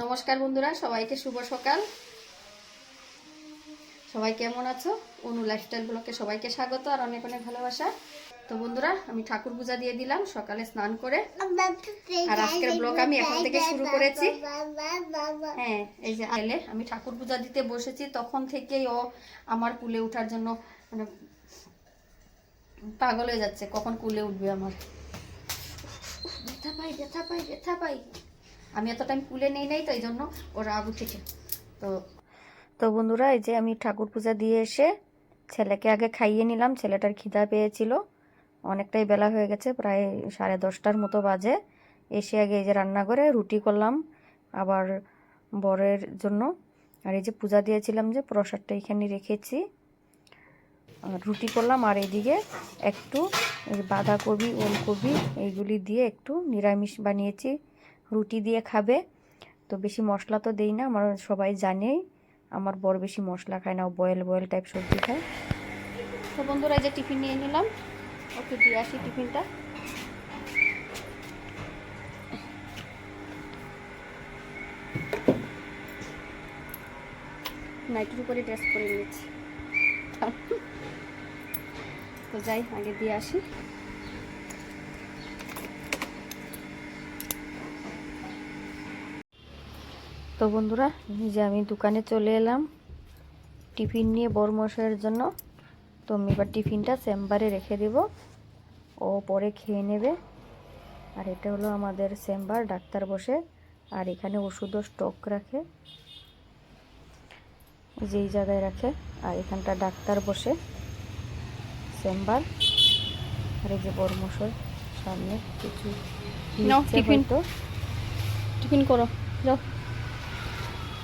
নমস্কার বন্ধুরা, সবাইকে শুভ সকাল। সবাই কেমন আছো? অনু লাইফস্টাইল ব্লকে সবাইকে স্বাগত আর অনেক অনেক ভালোবাসা। তো বন্ধুরা, আমি ঠাকুর পূজা দিয়ে দিলাম, সকালে স্নান করে। আর আজকের ব্লগ আমি এখন থেকে শুরু করেছি। হ্যাঁ এই যে আইলে আমি ঠাকুর পূজা দিতে বসেছি, তখন থেকেই ও আমার কুলে ওঠার জন্য মানে পাগল হয়ে যাচ্ছে, কখন কুলে উঠবে আমার। ব্যথা পাই ব্যথা পাই ব্যথা পাই। আমি এত টাইম কুলে নেই নাই, তো এই জন্য ও রাগ উঠেছে তো তো বন্ধুরা, এই যে আমি ঠাকুর পূজা দিয়ে এসে ছেলেকে আগে খাইয়ে নিলাম, ছেলেটার খিদা পেয়েছিল। অনেকটাই বেলা হয়ে গেছে, প্রায় সাড়ে দশটার মতো বাজে। এসে আগে এই যে রান্না করে রুটি করলাম, আবার বরের জন্য। আর এই যে পূজা দিয়েছিলাম যে প্রসাদটা এখানে রেখেছি। আর রুটি করলাম, আর এইদিকে একটু বাঁধাকপি, ওলকপি, এইগুলি দিয়ে একটু নিরামিষ বানিয়েছি। রুটি দিয়ে খাবে। তো বেশি মশলা তো দেই না, আমার সবাই জানেই। আমার বর বেশি মশলা খায় না বয়েল বয়েল টাইপ সবজি খায়। তো বন্ধুরা যে টিফিন নিয়ে নিলাম, ওকে দিয়ে আসি টিফিনটা। নাইটের উপরে ড্রেস পরে নিয়েছি। তো যাই, আগে দিয়ে আসি। তো বন্ধুরা এই যে আমি দোকানে চলে এলাম টিফিন নিয়ে বরমশাইয়ের জন্য। তো আমি এবার টিফিনটা চেম্বারে রেখে দেব। ও পরে খেয়ে নেবে। আর এটা হলো আমাদের চেম্বার ডাক্তার বসে। আর এখানে ওষুধও স্টক রাখে। যেই জায়গায় রাখে। আর এখানটা ডাক্তার বসে। চেম্বার। আর এই যে বরমশাই সামনে কিছু নাও, টিফিন। তো টিফিন করো। যাও হুম টিফিন কিবার আছে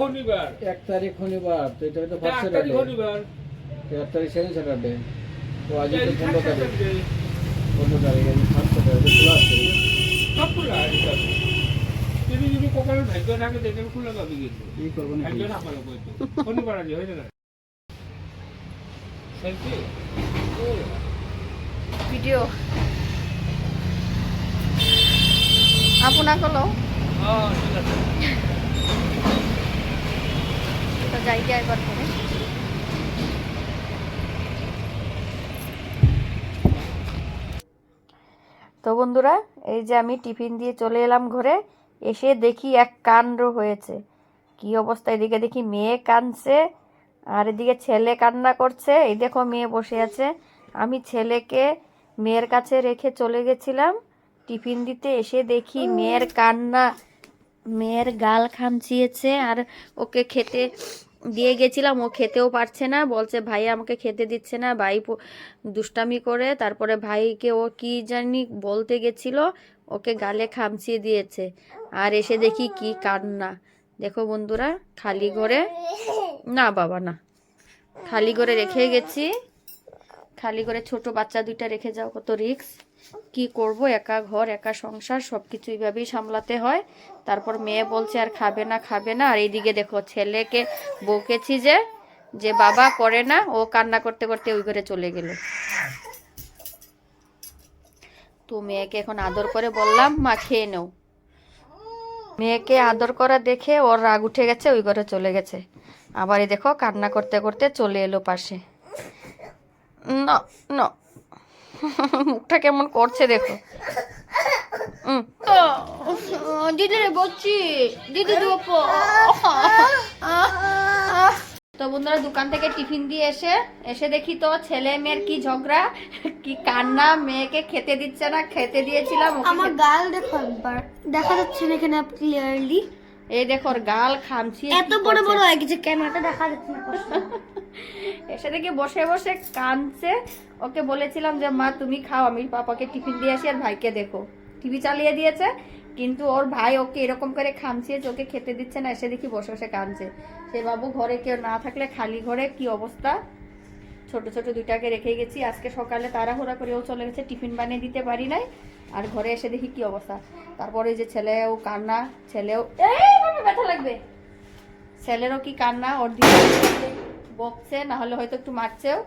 শনিবার। এক তারিখ শনিবার তো এটা তো ফার্স্ট স্যাটারডে শনিবার। এক তারিখ সেকেন্ড স্যাটারডে তো আজ তো থাক পনেরো তারিখ। পনেরো তারিখ আজ ফার্স্ট স্যাটারডে খোলা আছে সব খোলা আছে সব। যদি কখনো ভাগ্য থাকে দেখেন খোলা পাবি কিন্তু। কি করব নাকি? ভাগ্য না বলতো শনিবার আজ না ঠিক আছে। তো যাই গিয়ে একবার করে তো বন্ধুরা এই যে আমি টিফিন দিয়ে চলে এলাম ঘরে এসে দেখি এক কাণ্ড হয়েছে। কি অবস্থা? এদিকে দেখি মেয়ে কাঁদছে আর এদিকে ছেলে কান্না করছে। এই দেখো মেয়ে বসে আছে। আমি ছেলেকে মেয়ের কাছে রেখে চলে গেছিলাম। টিফিন দিতে এসে দেখি মেয়ের কান্না মেয়ের গাল খামচিয়েছে আর ওকে খেতে দিয়ে গেছিলাম, ও খেতেও পারছে না। বলছে, ভাই আমাকে খেতে দিচ্ছে না। ভাই দুষ্টামি করে তারপরে ভাইকে ও কি জানি বলতে গেছিল, ওকে গালে খামচিয়ে দিয়েছে। আর এসে দেখি কি কান্না। দেখো বন্ধুরা, খালি ঘরে না বাবা, না। খালি করে রেখে গেছি। খালি করে ছোট বাচ্চা দুইটা রেখে যাও, কত রিক্স কি করব? একা ঘর, একা সংসার সব কিছু এইভাবেই সামলাতে হয়। তারপর মেয়ে বলছে, আর খাবে না খাবে না। আর এইদিকে দেখো, ছেলেকে বকেছি যে যে বাবা করে না, ও কান্না করতে করতে ওই ঘরে চলে গেল। তো মেয়েকে এখন আদর করে বললাম, মা, খেয়ে নেও। মেয়েকে আদর করা দেখে ওর রাগ উঠে গেছে, ওই ঘরে চলে গেছে। আবার দেখো, কান্না করতে করতে চলে এলো পাশে। না না মুখটা কেমন করছে দেখো। উম। দিদি রে বলছি দিদি তো বন্ধুরা দোকান থেকে টিফিন দিয়ে এসে এসে দেখি তো ছেলে মেয়ের কি ঝগড়া কি কান্না মেয়েকে খেতে দিচ্ছে না খেতে দিয়েছিলাম আমার গাল দেখো একবার। দেখা যাচ্ছে না এখানে ক্লিয়ারলি এই দেখো গাল খামছি। এত বড় বড় হয়ে গেছে ক্যামেরাটা দেখা যাচ্ছে না। এসে দেখি বসে বসে কাঁদছে। ওকে বলেছিলাম যে, মা, তুমি খাও, আমি পাপাকে টিফিন দিয়ে আসি আর ভাইকে দেখো। টিভি চালিয়ে দিয়েছে, কিন্তু ওর ভাই ওকে এরকম করে খামছিয়েছে ওকে খেতে দিচ্ছে না, এসে দেখি বসে বসে কাঁদছে। সে বাবু ঘরে কেউ না থাকলে খালি ঘরে, কি অবস্থা? ছোট ছোট দুইটাকে রেখে গেছি। আজকে সকালে তাড়াহুড়া করে ও চলে গেছে, টিফিন বানিয়ে দিতে পারি নাই। আর ঘরে এসে দেখি কি অবস্থা। তারপরে যে ছেলেও কান্না, ছেলেও ব্যথা লাগবে। ছেলেরও কি কান্না? ওর দিকে বকছে না হলে হয়তো একটু মারছেও।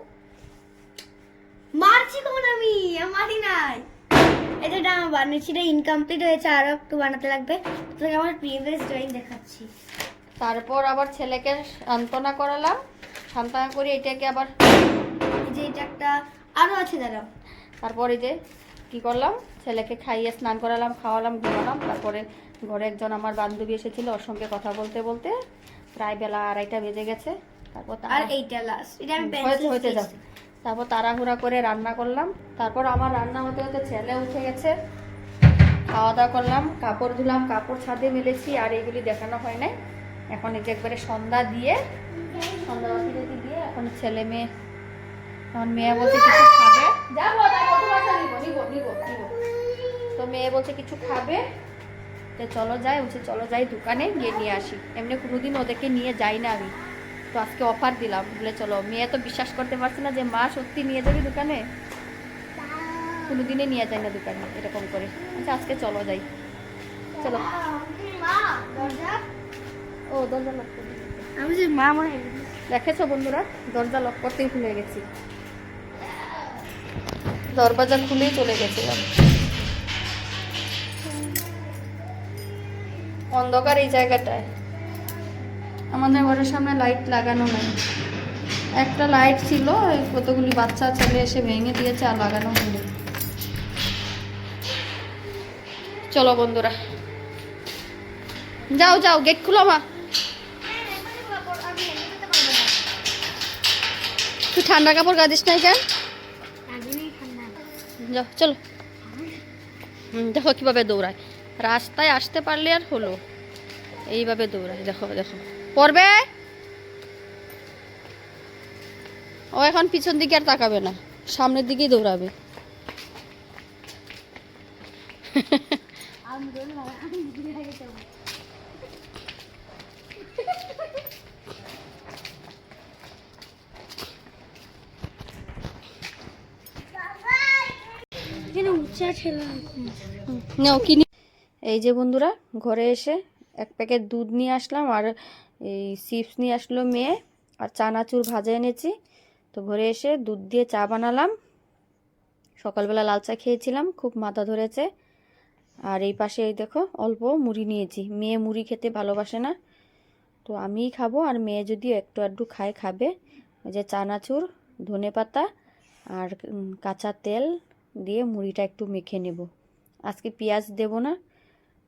মারছি কোন আমি? মারি নাই। এটা আমার বানিয়েছি এটা ইনকমপ্লিট হয়েছে আরও একটু বানাতে লাগবে। তোকে আমার প্রিভিয়াস ড্রয়িং দেখাচ্ছি। তারপর আবার ছেলেকে সান্ত্বনা করালাম। সান্ত্বনা করে এটাকে আবার এই যে এটা একটা আরও আছে দাঁড়াও। তারপর এই যে কি করলাম? ছেলেকে খাইয়ে স্নান করালাম খাওয়ালাম ঘুমালাম। তারপরে ঘরে একজন আমার বান্ধবী এসেছিল ওর সঙ্গে কথা বলতে বলতে। প্রায় বেলা আড়াইটা বেজে গেছে। তারপর আর এইটা লাস্ট এটা আমি হয়েছে পেন্সিল হইতে যাও। তারপর তাড়াহুড়া করে রান্না করলাম। তারপর আমার রান্না হতে হতে ছেলে উঠে গেছে। খাওয়া দাওয়া করলাম কাপড় ধুলাম কাপড় ছাদে মেলেছি আর এইগুলি দেখানো হয় নাই। এখন এই যে একবারে সন্ধ্যা দিয়ে সন্ধ্যা বাতি দিয়ে এখন ছেলে মেয়ে এখন মেয়ে বলছে কিছু খাবে। তো মেয়ে বলছে কিছু খাবে। তো চলো যাই বলছে চলো যাই দোকানে গিয়ে নিয়ে আসি। এমনি কোনোদিন ওদেরকে নিয়ে যাই না আমি। তো আজকে অফার দিলাম। বলে চলো মেয়ে তো বিশ্বাস করতে পারছে না যে মা সত্যি নিয়ে যাবি দোকানে? কোনোদিনই নিয়ে যায় না দোকানে এরকম করে। আচ্ছা আজকে চলো যাই। চলো। ও দরজা লক করে দিয়েছে। আমি যে মা আমার দেখেছ বন্ধুরা? দরজা লক করতেই ভুলে গেছি। দরজা খুলেই চলে গেছিলাম অন্ধকার এই জায়গাটায়। আমাদের ঘরের সামনে লাইট লাগানো নেই। একটা লাইট ছিল, এই কতগুলি বাচ্চা ছেলে এসে ভেঙে দিয়েছে আর লাগানো হয়নি। চলো বন্ধুরা। যাও যাও গেট খুলো মা। তুই ঠান্ডা কাপড় গাদিস নাই কেন? যাও চলো। দেখো কীভাবে দৌড়ায়। রাস্তায় আসতে পারলে আর হলো। এইভাবে দৌড়ায়। দেখো দেখো। পড়বে? ও এখন পিছন দিকে আর তাকাবে না সামনের দিকেই দৌড়াবে। এই যে বন্ধুরা ঘরে এসে এক প্যাকেট দুধ নিয়ে আসলাম আর এই চিপস নিয়ে আসলো মেয়ে আর চানাচুর ভাজা এনেছি। তো ঘরে এসে দুধ দিয়ে চা বানালাম। সকালবেলা লাল চা খেয়েছিলাম, খুব মাথা ধরেছে। আর এই পাশে এই দেখো অল্প মুড়ি নিয়েছি। মেয়ে মুড়ি খেতে ভালোবাসে না। তো আমিই খাব আর মেয়ে যদি একটু আধটু খায়, খাবে। ওই যে চানাচুর, ধনে পাতা আর কাঁচা তেল দিয়ে মুড়িটা একটু মেখে নেব। আজকে পেঁয়াজ দেব না।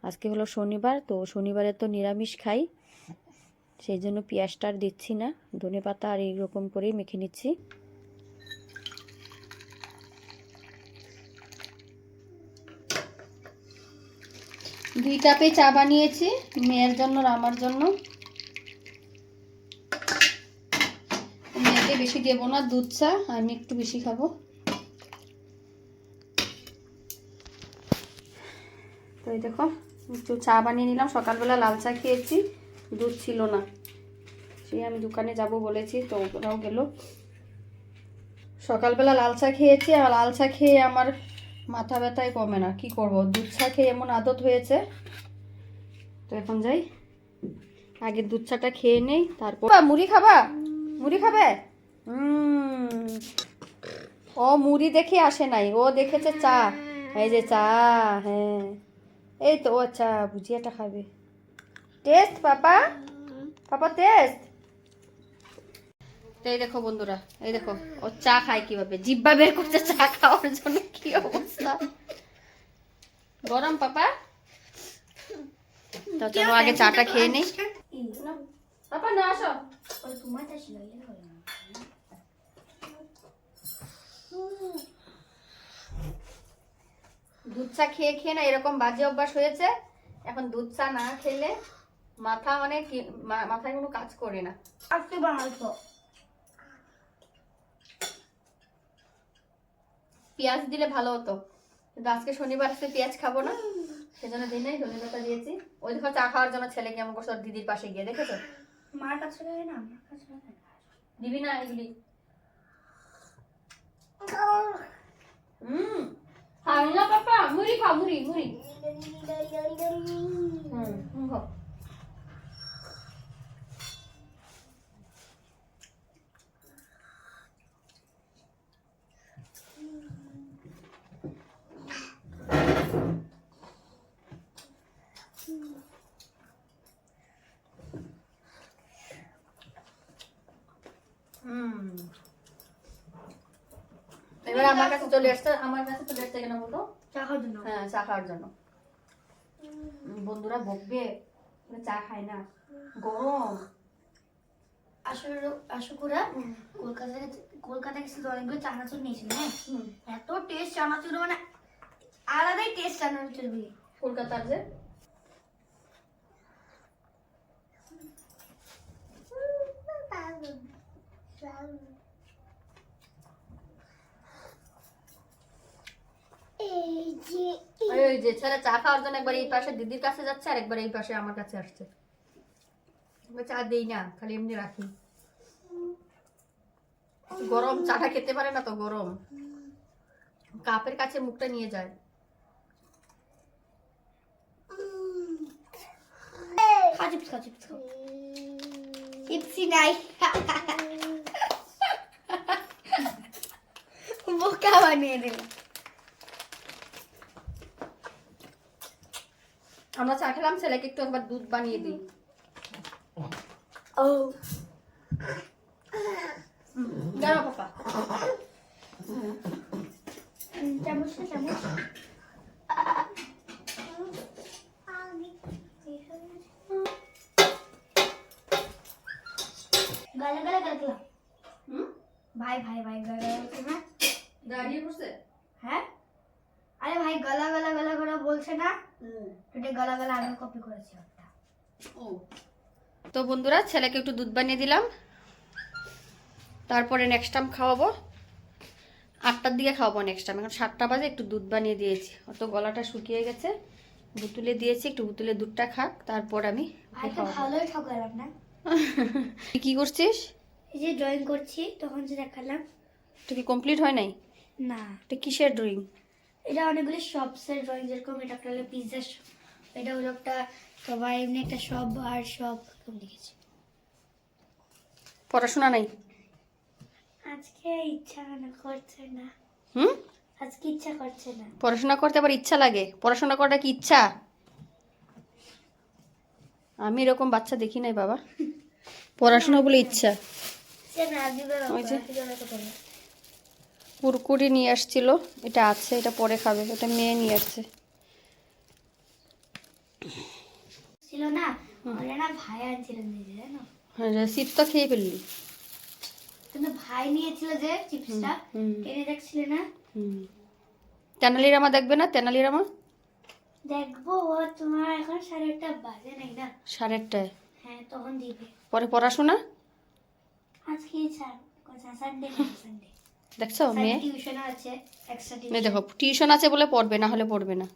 আজকে হলো শনিবার, তো শনিবারে তো নিরামিষ খাই। সেই জন্য পেঁয়াজটা আর দিচ্ছি না। ধনে পাতা আর এইরকম করেই মেখে নিচ্ছি। দুই কাপে চা বানিয়েছি, মেয়ের জন্য আর আমার জন্য। মেয়েকে বেশি দেবো না, দুধ চা, আমি একটু বেশি খাব। তো এই দেখো, একটু চা বানিয়ে নিলাম, সকালবেলা লাল চা খেয়েছি। দুধ ছিল না। সেই আমি দোকানে যাব বলেছি, তো ওরাও গেল। সকালবেলা লাল চা খেয়েছি, আর লাল চা খেয়ে আমার মাথা ব্যথাই কমে না। কি করব? দুধ চা খেয়ে এমন আদত হয়েছে। তো এখন যাই। আগে দুধ চাটা খেয়ে নেই, তারপর মুড়ি খাবা? মুড়ি খাবে? ও মুড়ি দেখে আসে নাই। ও দেখেছে চা। এই যে চা হ্যাঁ। এই তো, ও আচ্ছা ভুজিয়াটা খাবে। টেস্ট পাপা পাপা টেস্ট এই দেখো বন্ধুরা এই দেখো ও চা খায় কীভাবে? জিব্বা বের করছে চা খাওয়ার জন্য কি অবস্থা? গরম পাপা তো চলো আগে চাটা খেয়ে নেই। পাপা না আসো। দুধ চা খেয়ে খেয়ে না এরকম বাজে অভ্যাস হয়েছে? এখন দুধ চা না খেলে মাথা মানে মাথায় কোনো কাজ করে না। আজকে বানাইছো। পেঁয়াজ দিলে ভালো হতো। কিন্তু আজকে শনিবার আছে পেঁয়াজ খাব না। সেজন্য দিই নাই ধনে পাতা দিয়েছি। ওই দেখো চা খাওয়ার জন্য ছেলে কেমন করছে ওর দিদির পাশে গিয়ে দেখেছ? মার কাছে না আমার কাছে। দিবি না এগুলি। হুম। খাও না পাপা মুড়ি খাও মুড়ি মুড়ি। হুম হুম খাও হুম এবার আমার কাছে চলে আসছে আমার কাছে চলে আসছে কেন বলতো? চা খাওয়ার জন্য। হ্যাঁ চা খাওয়ার জন্য। বন্ধুরা বকবে। চা খায় না। গরম। আসলে আশুকুরা কলকাতা কলকাতা গেছিল তো অনেকগুলো চানাচুর নিয়েছিল হ্যাঁ? এত টেস্ট চানাচুর মানে আলাদাই টেস্ট চানাচুর গুলি। কলকাতার যে? ওই ওই যে ছেলে চা খাওয়ার জন্য একবার এই পাশে দিদির কাছে যাচ্ছে আর একবার এই পাশে আমার কাছে আসছে। চা দেই না খালি এমনি রাখি। গরম চাটা খেতে পারে না তো গরম। কাপের কাছে মুখটা নিয়ে যায়। চিপস খাও চিপস নাই। বোকা বানিয়ে দিল। আমরা চা খেলাম ছেলেকে একটু একবার দুধ বানিয়ে দিই। ও। দাঁড়াও পাপা। চামচ না চামচ গালে গালে গালে হুম? ভাই ভাই ভাই গালে গালে দাঁড়িয়ে পড়ছে হ্যাঁ? আরে ভাই গলা। বলছে না গলা গলা আমি কপি করেছি ও। তো বন্ধুরা ছেলেকে একটু দুধ বানিয়ে দিলাম। তারপরে নেক্সট টাইম খাওয়াবো। আটটার দিকে খাওয়াবো নেক্সট টাইম এখন সাতটা বাজে একটু দুধ বানিয়ে দিয়েছি। অত গলাটা শুকিয়ে গেছে। বুতুলে দিয়েছি একটু বুতুলে দুধটা খাক তারপর আমি ভাই ভালোই ঠকালাম না? তুই কি করছিস? এই যে ড্রয়িং করছি তখন যে দেখালাম। এটা কি কমপ্লিট হয় নাই? না। এটা কিসের ড্রয়িং এটা অনেকগুলি শপসের ড্রয়িং যেরকম এটা একটা হলো পিৎজা শপ এটা হলো একটা সবাই এমনি একটা শপ আর শপ এরকম লিখেছি পড়াশোনা নাই? আজকে ইচ্ছা না করছে না। হুম? আজকে ইচ্ছা করছে না। পড়াশোনা করতে আবার ইচ্ছা লাগে? পড়াশোনা করাটা কি ইচ্ছা? আমি এরকম বাচ্চা দেখি নাই বাবা। পড়াশোনা বলে ইচ্ছা। ওই যে। কুরকুরি নিয়ে আসছিল। এটা আছে এটা পরে খাবে এটা মেয়ে নিয়ে আসছে। ছিল না? ওরা না ভাই আনছিলেন নিজে জানো? রেসিপ তো খেয়ে ফেললি। কিন্তু ভাই নিয়েছিল যে চিপসটা হুম টেনে না? তেনালি রামা দেখবে না? তেনালি রামা দেখব ও তোমার এখন সাড়ে আটটা বাজে নাই না? সাড়ে আটটায়। হ্যাঁ তখন দিবে। পরে পড়াশোনা? আজকে সানডে সানডে দেখছ? মেয়ে? মেয়ে দেখো টিউশন আছে বলে পড়বে না হলে পড়বে না।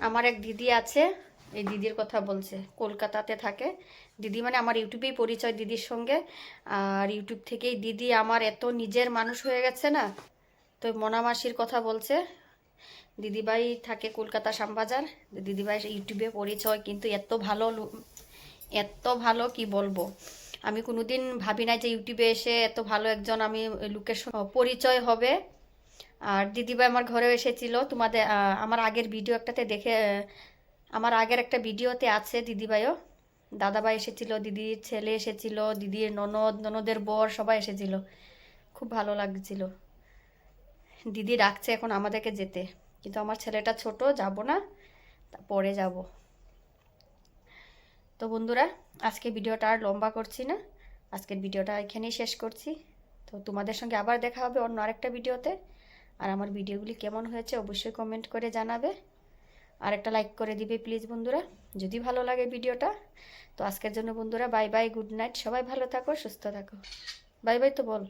আমার এক দিদি আছে এই দিদির কথা বলছে কলকাতাতে থাকে। দিদি মানে আমার ইউটিউবেই পরিচয় দিদির সঙ্গে। আর ইউটিউব থেকেই দিদি আমার এত নিজের মানুষ হয়ে গেছে না তো মনামাসির কথা বলছে। দিদিভাই থাকে কলকাতা শ্যামবাজার দিদিভাই ইউটিউবে পরিচয় কিন্তু এত ভালো এত ভালো কি বলব? আমি কোনোদিন ভাবি না যে ইউটিউবে এসে এত ভালো একজন আমি লোকের পরিচয় হবে। আর দিদিভাই আমার ঘরেও এসেছিল। তোমাদের আমার আগের ভিডিও একটাতে দেখে আমার আগের একটা ভিডিওতে আছে দিদিভাইও। দাদাভাই এসেছিল, দিদির ছেলে এসেছিল, দিদির ননদ, ননদের বর সবাই এসেছিল। খুব ভালো লাগছিল। দিদি ডাকছে এখন আমাদেরকে যেতে। কিন্তু আমার ছেলেটা ছোট, যাব না পরে যাব। তো বন্ধুরা আজকে ভিডিওটা আর লম্বা করছি না। আজকের ভিডিওটা এখানেই শেষ করছি। তো তোমাদের সঙ্গে আবার দেখা হবে অন্য আরেকটা ভিডিওতে। আর আমার ভিডিওগুলি কেমন হয়েছে অবশ্যই কমেন্ট করে জানাবে। আর একটা লাইক করে দিবে প্লিজ বন্ধুরা যদি ভালো লাগে ভিডিওটা। তো আজকের জন্য বন্ধুরা বাই বাই গুড নাইট সবাই ভালো থাকো সুস্থ থাকো। বাই বাই তো বল।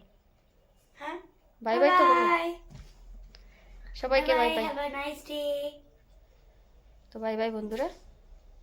হ্যাঁ? বাই বাই তো বল। সবাইকে বাই বাই তো বাই বাই বন্ধুরা।